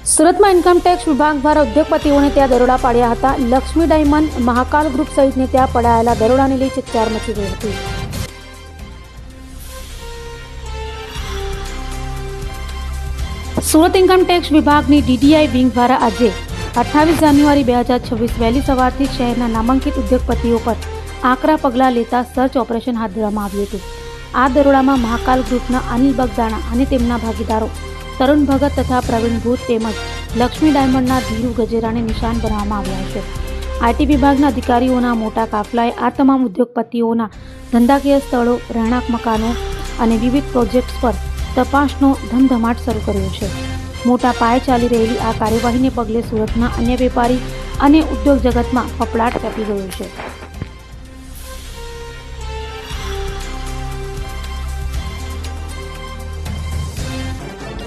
સુરતમાં ઇન્કમટેક્સ વિભાગ દ્વારા ઉદ્યોગપતિઓને ત્યાં દરોડા પાડ્યા હતા. લક્ષ્મી ડાયમંડ મહાકાલ ગ્રુપ સહિતને ત્યાં પડાયેલા દરોડાને લઈ ચકચાર મચી ગઈ હતી. સુરત ઇન્કમટેક્સ વિભાગની ડીડીઆઈ વિંગ દ્વારા આજે અઠ્ઠાવીસ જાન્યુઆરી બે હજાર છવ્વીસ વહેલી સવારથી શહેરના નામાંકિત ઉદ્યોગપતિઓ પર આકરા પગલાં લેતા સર્ચ ઓપરેશન હાથ ધરવામાં આવ્યું હતું. આ દરોડામાં મહાકાલ ગ્રુપના અનિલ બગદાણા અને તેમના ભાગીદારો તરુણ ભગત તથા પ્રવીણ ભૂત તેમજ લક્ષ્મી ડાયમંડના ધીરુ ગજેરાને નિશાન બનાવવામાં આવ્યા છે. આઈટી વિભાગના અધિકારીઓના મોટા કાફલાએ આ તમામ ઉદ્યોગપતિઓના ધંધાકીય સ્થળો, રહેણાંક મકાનો અને વિવિધ પ્રોજેક્ટ્સ પર તપાસનો ધમધમાટ શરૂ કર્યો છે. મોટા પાયે ચાલી રહેલી આ કાર્યવાહીને પગલે સુરતના અન્ય વેપારી અને ઉદ્યોગ જગતમાં ફફડાટ વ્યાપી ગયો છે.